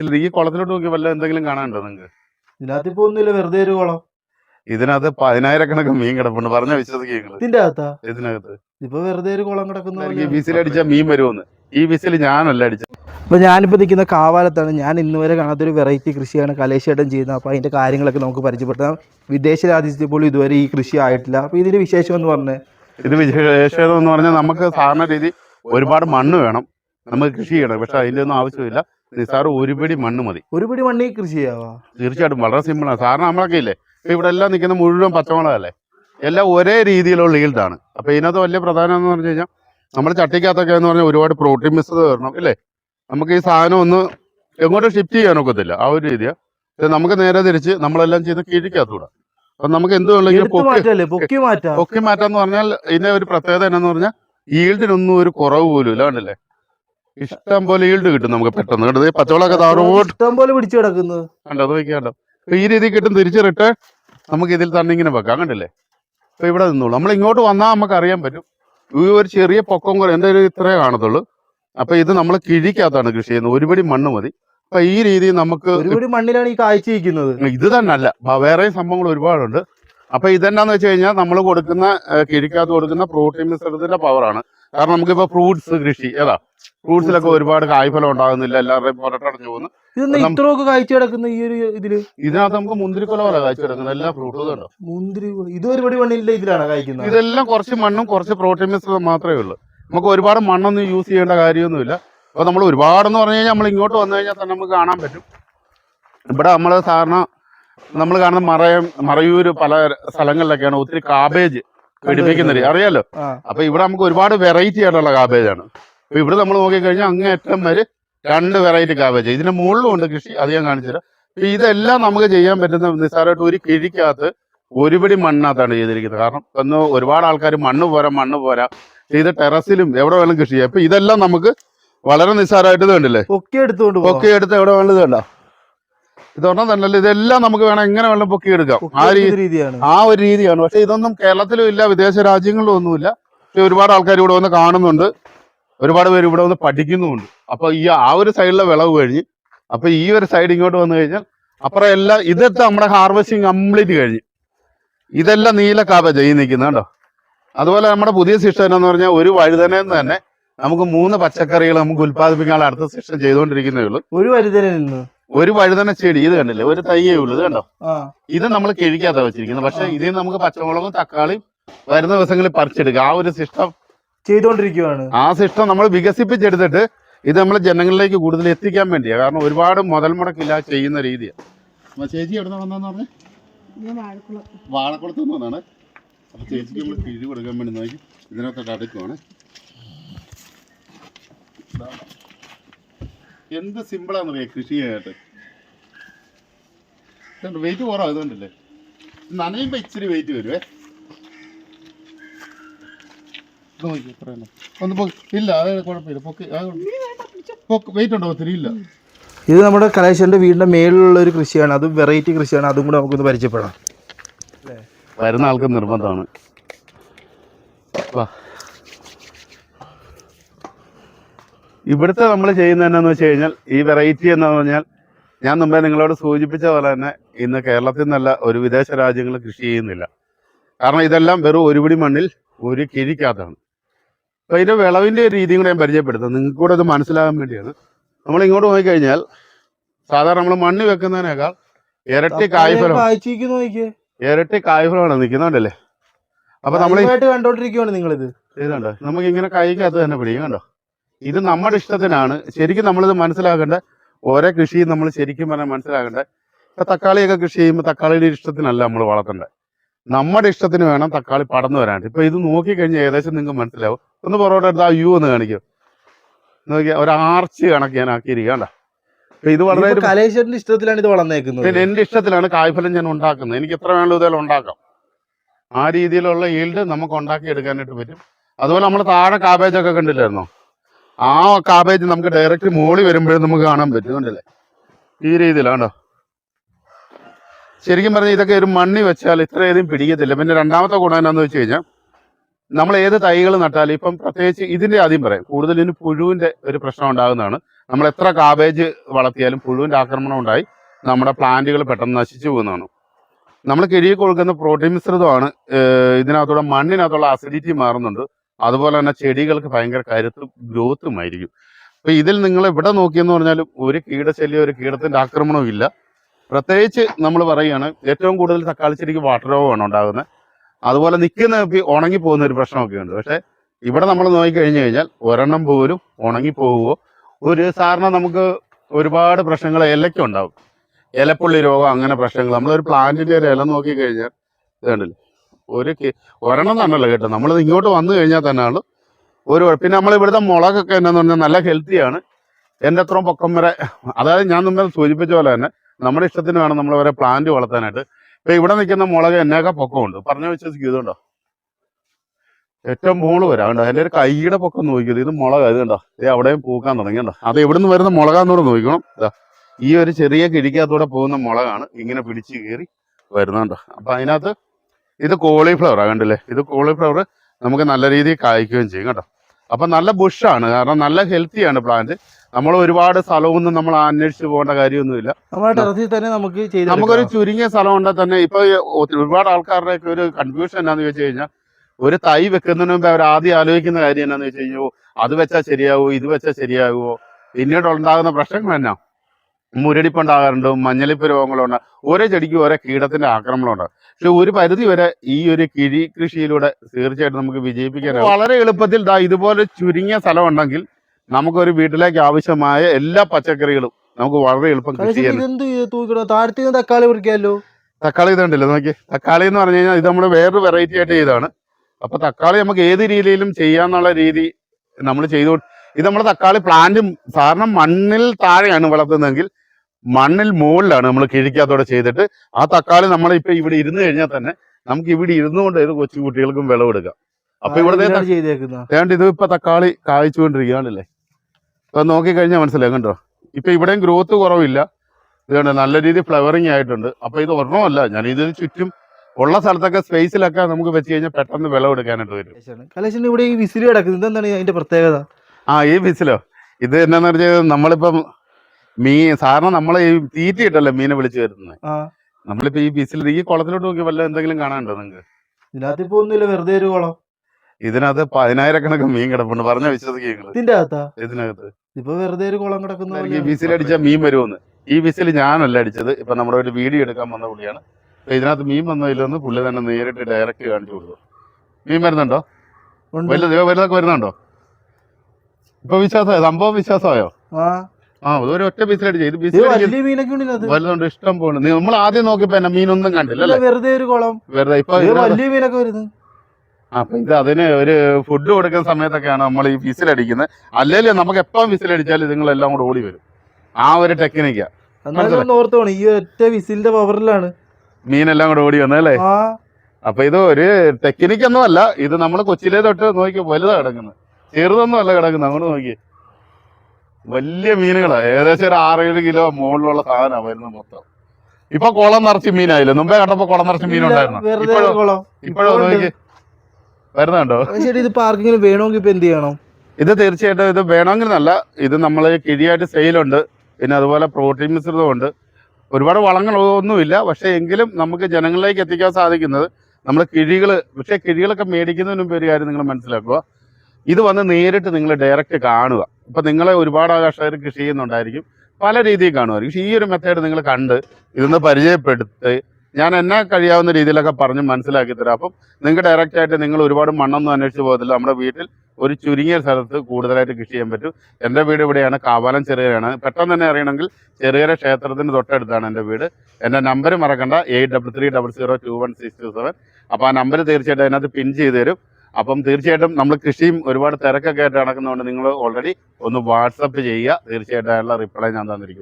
ഈ കുളത്തിലോട്ട് നോക്കി വല്ല എന്തെങ്കിലും കാണാനുണ്ടോ നിങ്ങൾക്ക് ഇതിനകത്ത് ഇപ്പൊ ഒന്നുമില്ല വെറുതെ ഒരു കുളം. ഇതിനകത്ത് പതിനായിരക്കണക്കിന് മീൻ കിടപ്പുണ്ട്. പറഞ്ഞ വിശ്വസിക്കുക ഇതിന്റെ അകത്താ ഇതിനകത്ത്. ഇപ്പൊ വെറുതെ ഒരു കുളം കിടക്കുന്ന ഈ വിസിൽ അടിച്ച മീൻ വരുമെന്ന് ഈ വിസിൽ ഞാനല്ല അടിച്ചത് അപ്പൊ ഞാനിപ്പോ നിൽക്കുന്ന കാവാലത്താണ്. ഞാൻ ഇന്ന് വരെ കാണാത്തൊരു വെറൈറ്റി കൃഷിയാണ് കലേശേട്ടൻ ചെയ്യുന്നത്. അപ്പൊ അതിന്റെ കാര്യങ്ങളൊക്കെ നമുക്ക് പരിചയപ്പെടുത്താം. വിദേശ രാജ്യത്തിൽ പോലും ഇതുവരെ ഈ കൃഷി ആയിട്ടില്ല. അപ്പൊ ഇതിന്റെ വിശേഷം എന്ന് പറഞ്ഞേ. ഇത് വിശേഷം എന്ന് പറഞ്ഞാൽ നമുക്ക് സാധാരണ രീതി ഒരുപാട് മണ്ണ് വേണം. നമുക്ക് കൃഷി ചെയ്യണം. പക്ഷെ അതിന്റെ ഒന്നും ആവശ്യമില്ല. നിസ്സാരം ഒരുപിടി മണ്ണ് മതി. ഒരുപിടി മണ്ണി കൃഷി ചെയ്യാവാ? തീർച്ചയായിട്ടും വളരെ സിമ്പിളാണ് സാറിന് നമ്മളൊക്കെ ഇല്ലേ? ഇപ്പൊ ഇവിടെ എല്ലാം നിൽക്കുന്ന മുഴുവൻ പച്ചമുളകല്ലേ? എല്ലാം ഒരേ രീതിയിലുള്ള ഈൽഡാണ് അപ്പൊ ഇതിനകത്ത് വലിയ പ്രധാനം എന്ന് പറഞ്ഞു കഴിഞ്ഞാൽ നമ്മുടെ ചട്ടിക്കകത്തൊക്കെ എന്ന് പറഞ്ഞാൽ ഒരുപാട് പ്രോട്ടീൻ മിസ് വരണം അല്ലേ നമുക്ക് ഈ സാധനം ഒന്ന് എങ്ങോട്ടും ഷിഫ്റ്റ് ചെയ്യാൻ ഒക്കത്തില്ല. ആ ഒരു രീതിയാ. നമുക്ക് നേരെ തിരിച്ച് നമ്മളെല്ലാം ചെയ്യുന്ന കീഴിക്കകത്തൂടെ. അപ്പൊ നമുക്ക് എന്ത് വേണമെങ്കിലും പൊക്കി മാറ്റല്ലേ പൊക്കി മാറ്റാം. പൊക്കി മാറ്റാന്ന് പറഞ്ഞാൽ ഇതിന്റെ ഒരു പ്രത്യേകത എന്നാന്ന് പറഞ്ഞാൽ ഈൽഡിനൊന്നും ഒരു കുറവ് പോലും ഇല്ല കണ്ടില്ലേ? ഇഷ്ടം പോലെ ഈൽഡ് കിട്ടും നമുക്ക് പെട്ടെന്ന്. കണ്ടത് താഴോട്ട് ഇഷ്ടം പോലെ പിടിച്ചു കിടക്കുന്നത് കണ്ടോ അത് വയ്ക്കാണ്ടോ അപ്പൊ ഈ രീതി കിട്ടും തിരിച്ചറിട്ട് നമുക്ക് ഇതിൽ തന്നെ ഇങ്ങനെ വെക്കാം കണ്ടില്ലേ? അപ്പൊ ഇവിടെ നിന്നോളൂ. നമ്മൾ ഇങ്ങോട്ട് വന്നാൽ നമുക്ക് അറിയാൻ പറ്റും. ഈ ഒരു ചെറിയ പൊക്കം കൂടെ എന്തായാലും ഇത്രേ കാണത്തുള്ളൂ. അപ്പൊ ഇത് നമ്മൾ കിഴിക്കകത്താണ് കൃഷി ചെയ്യുന്നത്. ഒരുപടി മണ്ണ് മതി. അപ്പൊ ഈ രീതിയിൽ നമുക്ക് ഒരു മണ്ണിലാണ് ഈ കാഴ്ച വയ്ക്കുന്നത് ഇത് തന്നെ അല്ല വേറെയും സംഭവങ്ങൾ ഒരുപാടുണ്ട്. അപ്പൊ ഇതെന്നാന്ന് വെച്ച് കഴിഞ്ഞാൽ നമ്മൾ കൊടുക്കുന്ന കിഴിക്കകത്ത് കൊടുക്കുന്ന പ്രോട്ടീൻ മിശ്രിതത്തിന്റെ പവറാണ് കാരണം നമുക്കിപ്പോ ഫ്രൂട്ട്സ് കൃഷി ഏതാ ഫ്രൂട്ട്സിലൊക്കെ ഒരുപാട് കായ്ഫലം ഉണ്ടാകുന്നില്ല എല്ലാവരുടെയും പുറത്തടഞ്ഞു പോകുന്നു. ഇതെന്താ നം- ഇത്രയൊക്കെ കാഴ്ച കിടക്കുന്ന ഈ ഒരു ഇതിൽ? ഇതിനകത്ത് നമുക്ക് മുന്തിരിക്കൊല പോലെ കാഴ്ച കിടക്കുന്നത് എല്ലാ ഫ്രൂട്ടും ഉണ്ടോ. മുന്തിരി ഇത് ഒരുപാട് മണ്ണില്ല ഇതിലാണ് കായ്ക്കുന്നത്. ഇതെല്ലാം കുറച്ച് മണ്ണും കുറച്ച് പ്രോട്ടീൻ മിശ്രിതം മാത്രമേ ഉള്ളൂ. നമുക്ക് ഒരുപാട് മണ്ണൊന്നും യൂസ് ചെയ്യേണ്ട കാര്യമൊന്നുമില്ല. അപ്പൊ നമ്മൾ ഒരുപാടെന്ന് പറഞ്ഞു കഴിഞ്ഞാൽ നമ്മൾ ഇങ്ങോട്ട് വന്നു കഴിഞ്ഞാൽ തന്നെ നമുക്ക് കാണാൻ പറ്റും. ഇവിടെ നമ്മൾ സാധാരണ നമ്മൾ കാണുന്ന മറയം മറയൂര് പല സ്ഥലങ്ങളിലൊക്കെയാണ്. ഒത്തിരി കാബേജ് പിടിപ്പിക്കുന്നത് അറിയാലോ? അപ്പൊ ഇവിടെ നമുക്ക് ഒരുപാട് വെറൈറ്റി ആയിട്ടുള്ള കാബേജ് ആണ്. അപ്പൊ ഇവിടെ നമ്മൾ നോക്കിക്കഴിഞ്ഞാൽ അങ്ങേറ്റം വരെ രണ്ട് വെറൈറ്റി കാബേജ് ഇതിന്റെ മുകളിലും ഉണ്ട് കൃഷി അത് ഞാൻ കാണിച്ചുതരാം ഇതെല്ലാം നമുക്ക് ചെയ്യാൻ പറ്റുന്ന നിസ്സാരമായിട്ട് ഒരു കിഴിക്കകത്ത് ഒരുപിടി മണ്ണിനകത്താണ് ചെയ്തിരിക്കുന്നത്. കാരണം ഒന്ന് ഒരുപാട് ആൾക്കാർ മണ്ണ് പോരാ മണ്ണ് പോരാ. ചെയ്ത ടെറസിലും എവിടെ വേണം കൃഷി ചെയ്യാം. അപ്പൊ ഇതെല്ലാം നമുക്ക് വളരെ നിസ്സാരമായിട്ട് ഇത് കണ്ടില്ലേ? പൊക്കി എടുത്തുകൊണ്ട്. പൊക്കി എടുത്ത് എവിടെ വേണം ഇത് കണ്ടോ. ഇതൊന്നും തന്നെയല്ല? ഇതെല്ലാം നമുക്ക് വേണം. എങ്ങനെ വേണം പൊക്കി എടുക്കാം ആ രീതി രീതിയാണ്. ആ ഒരു രീതിയാണ്. പക്ഷെ ഇതൊന്നും കേരളത്തിലും ഇല്ല വിദേശ രാജ്യങ്ങളിലും ഒന്നുമില്ല. പക്ഷെ ഒരുപാട് ആൾക്കാർ ഇവിടെ വന്ന് കാണുന്നുണ്ട്. ഒരുപാട് പേര് ഇവിടെ വന്ന് പഠിക്കുന്നുമുണ്ട്. അപ്പൊ ഈ ആ ഒരു സൈഡിലെ വിളവ് കഴിഞ്ഞ് അപ്പൊ ഈ ഒരു സൈഡ് ഇങ്ങോട്ട് വന്നു കഴിഞ്ഞാൽ അപ്പുറം എല്ലാം ഇതെത്ത നമ്മുടെ ഹാർവെസ്റ്റിംഗ് കംപ്ലീറ്റ് കഴിഞ്ഞ്. ഇതെല്ലാം നീല കാപ്പ ഈ നിൽക്കുന്നത് കേട്ടോ അതുപോലെ നമ്മുടെ പുതിയ സിസ്റ്റം എന്ന് പറഞ്ഞാൽ ഒരു വഴുതനെന്ന് തന്നെ നമുക്ക് മൂന്ന് പച്ചക്കറികൾ നമുക്ക് ഉത്പാദിപ്പിക്കാനുള്ള അടുത്ത സിസ്റ്റം ചെയ്തുകൊണ്ടിരിക്കുന്നേ ഉള്ളൂ. ഒരു വഴുതനയിൽ നിന്ന്. ഒരു വഴുതന ചെടി ഇത് കണ്ടില്ലേ? ഒരു തയ്യേ ഉള്ളൂ ഇത് കണ്ടോ? ഇത് നമ്മൾ കിഴിക്കാത്ത വെച്ചിരിക്കുന്നത്. പക്ഷെ ഇതിൽ നമുക്ക് പച്ചമുളകും തക്കാളിയും വരുന്ന ദിവസങ്ങളിൽ പറിച്ചെടുക്കുക. ആ ഒരു സിസ്റ്റം ചെയ്തോണ്ടിരിക്കുകയാണ് ആ സിസ്റ്റം നമ്മൾ വികസിപ്പിച്ചെടുത്തിട്ട് ഇത് നമ്മൾ ജനങ്ങളിലേക്ക് കൂടുതൽ എത്തിക്കാൻ വേണ്ടിയാണ് കാരണം ഒരുപാട് മുതൽ മുടക്കില്ല ചെയ്യുന്ന രീതിയാണ് ചേച്ചി എവിടെ നിന്ന് വന്നെന്ന് പറഞ്ഞേ? വാഴക്കുളത്ത് നിന്ന് വന്നാണ് അപ്പൊ ചേച്ചിക്ക് നമ്മൾ കിഴി കൊടുക്കാൻ വേണ്ടി നോക്കി. ഇതിനൊക്കെ അടുക്കുവാണ് എന്ത് പറയാ കൃഷി ചെയ്യാനായിട്ട്? വെയിറ്റ് കുറവാണ് ഇതുകൊണ്ടല്ലേ നനയുമ്പോ ഇച്ചിരി വെയിറ്റ് വരുവേ. നോക്കി എത്ര? ഒന്ന് പൊക്ക്. ഇല്ല അത് കുഴപ്പമില്ല പൊക്കി വെയിറ്റ് ഉണ്ടോ. ഒത്തിരി? ഇല്ല. ഇത് നമ്മുടെ കലേശന്റെ വീടിന്റെ മേളിലുള്ള ഒരു കൃഷിയാണ് അത് വെറൈറ്റി കൃഷിയാണ് അതും കൂടെ നമുക്കൊന്ന് പരിചയപ്പെടാം. വരുന്ന ആൾക്ക് നിർബന്ധമാണ്. വാ. ഇവിടുത്തെ നമ്മൾ ചെയ്യുന്നത് എന്നാന്ന് വെച്ച് കഴിഞ്ഞാൽ ഈ വെറൈറ്റി എന്ന് പറഞ്ഞാൽ ഞാൻ മുമ്പേ നിങ്ങളോട് സൂചിപ്പിച്ച പോലെ തന്നെ ഇന്ന് കേരളത്തിൽ നിന്നല്ല ഒരു വിദേശ രാജ്യങ്ങൾ കൃഷി ചെയ്യുന്നില്ല. കാരണം ഇതെല്ലാം വെറും ഒരുപിടി മണ്ണിൽ ഒരു കിഴിക്കകത്താണ്. അപ്പൊ ഇതിന്റെ വിളവിന്റെ ഒരു രീതിയും കൂടെ ഞാൻ പരിചയപ്പെടുത്താം. നിങ്ങൾക്ക് കൂടെ അത് മനസ്സിലാകാൻ വേണ്ടിയാണ്. നമ്മൾ ഇങ്ങോട്ട് നോക്കിക്കഴിഞ്ഞാൽ സാധാരണ നമ്മൾ മണ്ണ് വെക്കുന്നതിനേക്കാൾ ഇരട്ടി കായ്ഫലം ഇരട്ടി കായ്ഫലമാണ് നിൽക്കുന്നുണ്ടല്ലേ? അപ്പൊ നമ്മൾ കണ്ടോണ്ടിരിക്കുവാണ് നിങ്ങളിത്. ഇതുണ്ടോ. നമുക്ക് ഇങ്ങനെ കൈക്കകത്ത് തന്നെ പിടിക്കും കണ്ടോ? ഇത് നമ്മുടെ ഇഷ്ടത്തിനാണ്. ശരിക്കും നമ്മളിത് മനസ്സിലാക്കേണ്ട ഓരോ കൃഷിയും നമ്മൾ ശരിക്കും പറഞ്ഞാൽ മനസ്സിലാക്കേണ്ടത് ഇപ്പൊ തക്കാളിയൊക്കെ കൃഷി ചെയ്യുമ്പോൾ തക്കാളിയുടെ ഇഷ്ടത്തിനല്ല നമ്മൾ വളർത്തേണ്ടത്. നമ്മുടെ ഇഷ്ടത്തിന് വേണം തക്കാളി പടന്നു വരാണ്ട് ഇപ്പൊ ഇത് നോക്കിക്കഴിഞ്ഞാൽ ഏകദേശം നിങ്ങൾക്ക് മനസ്സിലാവും. ഒന്ന് പുറകോട്ട് എടുത്ത് ആ യു എന്ന് കാണിക്കും. നോക്കിയാൽ ഒരു ആർച്ച് കണക്ക് ഞാൻ ആക്കിയിരിക്കണ്ട കണ്ടോ. ഇത് വളരെ ഇഷ്ടത്തിലാണ് ഇത് വളർന്നേക്കുന്നത്. പിന്നെ എന്റെ ഇഷ്ടത്തിലാണ് കായ്ഫലം ഞാൻ ഉണ്ടാക്കുന്നത്. എനിക്ക് എത്ര വേണമല്ലോ ഇതേ ഉണ്ടാക്കാം. ആ രീതിയിലുള്ള ഈൽഡ് നമുക്ക് ഉണ്ടാക്കി എടുക്കാനായിട്ട് പറ്റും. അതുപോലെ നമ്മൾ താഴെ കാബേജ് ഒക്കെ കണ്ടില്ലായിരുന്നോ? ആ കാബേജ് നമുക്ക് ഡയറക്റ്റ് മോളി വരുമ്പോഴും നമുക്ക് കാണാൻ പറ്റുന്നുണ്ടല്ലേ ഈ രീതിയിലാണോ ശരിക്കും പറഞ്ഞാൽ ഇതൊക്കെ ഒരു മണ്ണി വെച്ചാൽ ഇത്രയധികം പിടിക്കത്തില്ല. പിന്നെ രണ്ടാമത്തെ ഗുണം എന്നാന്ന് വെച്ച് കഴിഞ്ഞാൽ നമ്മൾ ഏത് തൈകൾ നട്ടാലും ഇപ്പം പ്രത്യേകിച്ച് ഇതിന്റെ ആദ്യം പറയാം കൂടുതൽ ഇതിന് പുഴുവിന്റെ ഒരു പ്രശ്നം ഉണ്ടാകുന്നതാണ്. നമ്മൾ എത്ര കാബേജ് വളർത്തിയാലും പുഴുവിന്റെ ആക്രമണം ഉണ്ടായി നമ്മുടെ പ്ലാന്റുകൾ പെട്ടെന്ന് നശിച്ചു പോകുന്നതാണ്. നമ്മൾ കിഴിയിൽ കൊടുക്കുന്ന പ്രോട്ടീൻ മിശ്രിതമാണ് ഇതിനകത്തൂടെ മണ്ണിനകത്തുള്ള അസിഡിറ്റി മാറുന്നുണ്ട്. അതുപോലെ തന്നെ ചെടികൾക്ക് ഭയങ്കര കരുത്തും ഗ്രോത്തും ആയിരിക്കും അപ്പൊ ഇതിൽ നിങ്ങൾ ഇവിടെ നോക്കിയെന്ന് പറഞ്ഞാലും ഒരു കീടശല്യം ഒരു കീടത്തിന്റെ ആക്രമണവും ഇല്ല. പ്രത്യേകിച്ച് നമ്മൾ പറയുകയാണ് ഏറ്റവും കൂടുതൽ തക്കാളി ചെടിക്ക് വാട്ടർ രോഗമാണ് ഉണ്ടാകുന്നത്. അതുപോലെ നിൽക്കുന്ന ഉണങ്ങി പോകുന്ന ഒരു പ്രശ്നമൊക്കെ ഉണ്ട്. പക്ഷെ ഇവിടെ നമ്മൾ നോക്കിക്കഴിഞ്ഞു കഴിഞ്ഞാൽ ഒരെണ്ണം പോലും ഉണങ്ങി പോവുകയോ ഒരു സാറിന് നമുക്ക് ഒരുപാട് പ്രശ്നങ്ങൾ ഇലയ്ക്ക് ഉണ്ടാവും. ഇലപ്പുള്ളി രോഗം അങ്ങനെ പ്രശ്നങ്ങൾ. നമ്മളൊരു പ്ലാന്റിന്റെ ഒരു ഇല നോക്കി കഴിഞ്ഞാൽ ഇത് കണ്ടില്ലേ ഒരു ഒരെണ്ണം തന്നെയല്ല കേട്ടോ. നമ്മൾ ഇങ്ങോട്ട് വന്നു കഴിഞ്ഞാൽ തന്നെയാണ് ഒരു പിന്നെ നമ്മൾ ഇവിടുത്തെ മുളകൊക്കെ എന്നാന്ന് പറഞ്ഞാൽ നല്ല ഹെൽത്തിയാണ് എന്റെ അത്രയും പൊക്കം വരെ അതായത് ഞാൻ മുമ്പേ സൂചിപ്പിച്ച പോലെ തന്നെ നമ്മുടെ ഇഷ്ടത്തിന് വേണം നമ്മൾ വരെ പ്ലാന്റ് വളർത്താനായിട്ട്. ഇപ്പൊ ഇവിടെ നിൽക്കുന്ന മുളക് എന്നേക്കാ പൊക്കമുണ്ട്. പറഞ്ഞു വിശ്വസിക്കുന്നുണ്ടോ? ഏറ്റവും മോൾ വരാം. കണ്ടോ? എന്റെ ഒരു കൈയുടെ പൊക്കം നോക്കിയത്. ഇത് മുളക്. ഇത് കണ്ടോ? ഇത് അവിടെയും പൂക്കാൻ തുടങ്ങിയണ്ടോ അത് എവിടുന്ന് വരുന്ന മുളകാന്നൂടെ നോക്കണം ഈ ഒരു ചെറിയ കിഴിക്കകത്തൂടെ പോകുന്ന മുളകാണ് ഇങ്ങനെ പിടിച്ച് കയറി വരുന്നുണ്ടോ അപ്പൊ അതിനകത്ത് ഇത് കോളിഫ്ലവർ കണ്ടില്ലേ? ഇത് കോളിഫ്ലവർ നമുക്ക് നല്ല രീതിയിൽ കായ്ക്കുകയും ചെയ്യും കേട്ടോ. അപ്പൊ നല്ല ബുഷാണ് കാരണം നല്ല ഹെൽത്തിയാണ് പ്ലാന്റ് നമ്മൾ ഒരുപാട് സ്ഥലമൊന്നും നമ്മൾ അന്വേഷിച്ച് പോകേണ്ട കാര്യമൊന്നുമില്ല. നമുക്ക് നമുക്കൊരു ചുരുങ്ങിയ സ്ഥലം ഉണ്ടെങ്കിൽ തന്നെ ഇപ്പൊ ഒരുപാട് ആൾക്കാരുടെ ഒക്കെ ഒരു കൺഫ്യൂഷൻ എന്താന്ന് വെച്ച് കഴിഞ്ഞാൽ ഒരു തൈ വെക്കുന്നതിന് മുമ്പ് അവർ ആദ്യം ആലോചിക്കുന്ന കാര്യം എന്താന്ന് വെച്ച് കഴിഞ്ഞാൽ അത് വെച്ചാൽ ശരിയാവോ? ഇത് വെച്ചാൽ ശരിയാകുമോ പിന്നീട് ഉണ്ടാകുന്ന പ്രശ്നങ്ങൾ എന്നാ? മുരടിപ്പ് ഉണ്ടാകാറുണ്ട് മഞ്ഞളിപ്പ് രോഗങ്ങളുണ്ട് ഓരോ ചെടിക്കും ഓരോ കീടത്തിന്റെ ആക്രമണമുണ്ട്. പക്ഷെ ഒരു പരിധി വരെ ഈ ഒരു കിഴി കൃഷിയിലൂടെ തീർച്ചയായിട്ടും നമുക്ക് വിജയിപ്പിക്കാൻ വളരെ എളുപ്പത്തിൽ ദാ ഇതുപോലെ ചുരുങ്ങിയ സ്ഥലം ഉണ്ടെങ്കിൽ നമുക്കൊരു വീട്ടിലേക്ക് ആവശ്യമായ എല്ലാ പച്ചക്കറികളും നമുക്ക് വളരെ എളുപ്പം കൃഷി ചെയ്യാം ഇതെന്ത് തൂക്കിടോ? താഴത്തിൽ തക്കാളി പറിക്കാമല്ലോ തക്കാളി ഇതുണ്ടല്ലോ നോക്കി തക്കാളി എന്ന് പറഞ്ഞു കഴിഞ്ഞാൽ ഇത് നമ്മൾ വേറൊരു വെറൈറ്റി ആയിട്ട് ചെയ്താണ് അപ്പൊ തക്കാളി നമുക്ക് ഏത് രീതിയിലും ചെയ്യാന്നുള്ള രീതി നമ്മൾ ചെയ്തു ഇത് നമ്മൾ തക്കാളി പ്ലാന്റും സാധാരണ മണ്ണിൽ താഴെയാണ് വളർത്തുന്നതെങ്കിൽ മണ്ണിൽ മുകളിലാണ് നമ്മൾ കിഴിക്കാത്തോടെ ചെയ്തിട്ട് ആ തക്കാളി നമ്മൾ ഇപ്പൊ ഇവിടെ ഇരുന്ന് കഴിഞ്ഞാൽ തന്നെ നമുക്ക് ഇവിടെ ഇരുന്നുകൊണ്ട് ഏത് കൊച്ചു കുട്ടികൾക്കും വിളവെടുക്കാം അപ്പൊ ഇവിടെ ഏതാണ്ട് ഇത് ഇപ്പൊ തക്കാളി കായ്ച്ചുകൊണ്ടിരിക്കുകയാണല്ലേ? നോക്കി നോക്കിക്കഴിഞ്ഞാൽ മനസ്സിലായി കണ്ടോ? ഇപ്പൊ ഇവിടെയും ഗ്രോത്ത് കുറവില്ല. ഇതുകൊണ്ട് നല്ല രീതിയിൽ ഫ്ലവറിങ് ആയിട്ടുണ്ട്. അപ്പൊ ഇത് ഒരെണ്ണമല്ല ഞാൻ ഇതിന് ചുറ്റും ഉള്ള സ്ഥലത്തൊക്കെ സ്പേസിലൊക്കെ നമുക്ക് വെച്ച് കഴിഞ്ഞാൽ പെട്ടെന്ന് വിളവെടുക്കാനായിട്ട് വരും. ഇവിടെ ഈ വിസിൽ കിടക്കുന്നത് എന്താണ് അതിന്റെ പ്രത്യേകത? ആ ഈ വിസിലോ? ഇത് എന്നാന്ന് പറഞ്ഞാൽ നമ്മളിപ്പം മീൻ സാധാരണ നമ്മൾ ഈ തീറ്റിയിട്ടല്ലേ മീനെ വിളിച്ചു വരുന്നത്. നമ്മളിപ്പോ ഈ ബീച്ചിൽ ഈ കുളത്തിലോട്ട് നോക്കി വല്ല എന്തെങ്കിലും കാണാനുണ്ടോ നിങ്ങൾക്ക്? ഇതിനകത്ത് ഇപ്പൊ ഒന്നുമില്ല വെറുതെ ഒരു കുളം. ഇതിനകത്ത് പതിനായിരക്കണക്കിന് മീൻ കിടപ്പുണ്ട്. പറഞ്ഞ വിശ്വസിക്കുന്നത് ഇതിന്റെ അകത്താ? ഇതിനകത്ത്. ഇപ്പൊ വെറുതെ ഒരു കുളം കിടക്കുന്ന ഈ ബീച്ചിൽ അടിച്ച മീൻ വരുമെന്ന് ഈ ബീച്ചിൽ ഞാനല്ല അടിച്ചത്. ഇപ്പൊ നമ്മുടെ ഒരു വീഡിയോ എടുക്കാൻ വന്ന പുള്ളിയാണ്. അപ്പൊ ഇതിനകത്ത് മീൻ വന്നതിലൊന്ന് പുള്ളി തന്നെ നേരിട്ട് ഡയറക്റ്റ് കാണിച്ചു കൊടുത്തു. മീൻ വരുന്നുണ്ടോ? വലുതൊക്കെ വരുന്നുണ്ടോ? ഇപ്പൊ വിശ്വാസമായോ? സംഭവം വിശ്വാസമായോ? ആ ഒരു ഒറ്റ വിസിൽ അടിച്ച ഇത് വലിയ മീനൊക്കെ. വലുതുണ്ട് ഇഷ്ടം പോലെ നമ്മൾ ആദ്യം നോക്കിയപ്പോ എന്നെ മീനൊന്നും കണ്ടില്ല വെറുതെ ഒരു കുളം. വെറുതെ ഇപ്പൊ വലിയ മീനൊക്കെ വരുന്നു. അപ്പൊ ഇത് അതിന് ഒരു ഫുഡ് കൊടുക്കുന്ന സമയത്തൊക്കെയാണ് നമ്മൾ ഈ വിസിൽ അടിക്കുന്നത്. അല്ലെങ്കിൽ നമുക്ക് എപ്പോ വിസിൽ അടിച്ചാലും ഇതുങ്ങളെല്ലാം കൂടെ ഓടി വരും. ആ ഒരു ടെക്നിക്കാ ഈ ഒറ്റ വിസിലിന്റെ പവറിലാണ് മീനെല്ലാം കൂടെ ഓടി വന്നല്ലേ അപ്പൊ ഇത് ഒരു ടെക്നിക്കൊന്നും അല്ല ഇത് നമ്മൾ കൊച്ചിയിലെ തൊട്ട് നോക്കി വലുതാ കിടക്കുന്നത്. ചെറുതൊന്നും അല്ല കിടക്കുന്നത്. അങ്ങോട്ട് നോക്കി വലിയ മീനുകളാ. ഏകദേശം ഒരു ആറേഴ് കിലോ മുകളിലുള്ള സാധനമാണ് വരുന്നത് മൊത്തം. ഇപ്പൊ കുളം നിറച്ച് മീനായില്ലേ? മുമ്പേ കണ്ടപ്പോ കുളം നിറച്ച് മീൻ മീനുണ്ടായിരുന്നു? ഇപ്പോഴോ? വരുന്നുണ്ടോ? ശരി ഇത് ആർക്കെങ്കിലും വേണമെങ്കിൽ ഇപ്പൊ എന്ത് ചെയ്യണം? ഇത് തീർച്ചയായിട്ടും ഇത് വേണമെങ്കിൽ നല്ല ഇത് നമ്മൾ കിഴിയായിട്ട് സെയിലുണ്ട് പിന്നെ അതുപോലെ പ്രോട്ടീൻ മിശ്രിതമുണ്ട് ഒരുപാട് വളങ്ങൾ ഒന്നുമില്ല പക്ഷെ എങ്കിലും നമുക്ക് ജനങ്ങളിലേക്ക് എത്തിക്കാൻ സാധിക്കുന്നത് നമ്മൾ കിഴികൾ പക്ഷേ കിഴികളൊക്കെ മേടിക്കുന്നതിന് മുമ്പ് ഒരു കാര്യം നിങ്ങൾ മനസ്സിലാക്കുക. ഇത് വന്ന് നേരിട്ട് നിങ്ങൾ ഡയറക്റ്റ് കാണുക. ഇപ്പം നിങ്ങളെ ഒരുപാട് കർഷകർ കൃഷി ചെയ്യുന്നുണ്ടായിരിക്കും. പല രീതിയിൽ കാണുമായിരിക്കും. പക്ഷേ ഈ ഒരു മെത്തേഡ് നിങ്ങൾ കണ്ട് ഇതൊന്ന് പരിചയപ്പെടുത്തി ഞാൻ എന്നെ കഴിയാവുന്ന രീതിയിലൊക്കെ പറഞ്ഞ് മനസ്സിലാക്കി തരാം. അപ്പം നിങ്ങൾക്ക് ഡയറക്റ്റ് ആയിട്ട് നിങ്ങൾ ഒരുപാട് മണ്ണൊന്നും അന്വേഷിച്ച് പോകത്തില്ല. നമ്മുടെ വീട്ടിൽ ഒരു ചുരുങ്ങിയ സ്ഥലത്ത് കൂടുതലായിട്ട് കൃഷി ചെയ്യാൻ പറ്റും. എന്റെ വീട് ഇവിടെയാണ്. കാവാലം ചെറുകരയാണ്. പെട്ടെന്ന് തന്നെ അറിയണമെങ്കിൽ ചെറുകര ക്ഷേത്രത്തിന് തൊട്ടടുത്താണ് എന്റെ വീട്. എന്റെ നമ്പർ മറക്കണ്ട. Eight double three double zero two one six two seven അപ്പോൾ ആ നമ്പർ തീർച്ചയായിട്ടും അതിനകത്ത് പിൻ ചെയ്ത് തരും. അപ്പം തീർച്ചയായിട്ടും നമ്മൾ കൃഷിയും ഒരുപാട് തിരക്കൊക്കെ ആയിട്ട് നടക്കുന്നതുകൊണ്ട് നിങ്ങൾ ഓൾറെഡി ഒന്ന് വാട്സപ്പ് ചെയ്യുക. തീർച്ചയായിട്ടും അതിനുള്ള റിപ്ലൈ ഞാൻ തന്നിരിക്കും.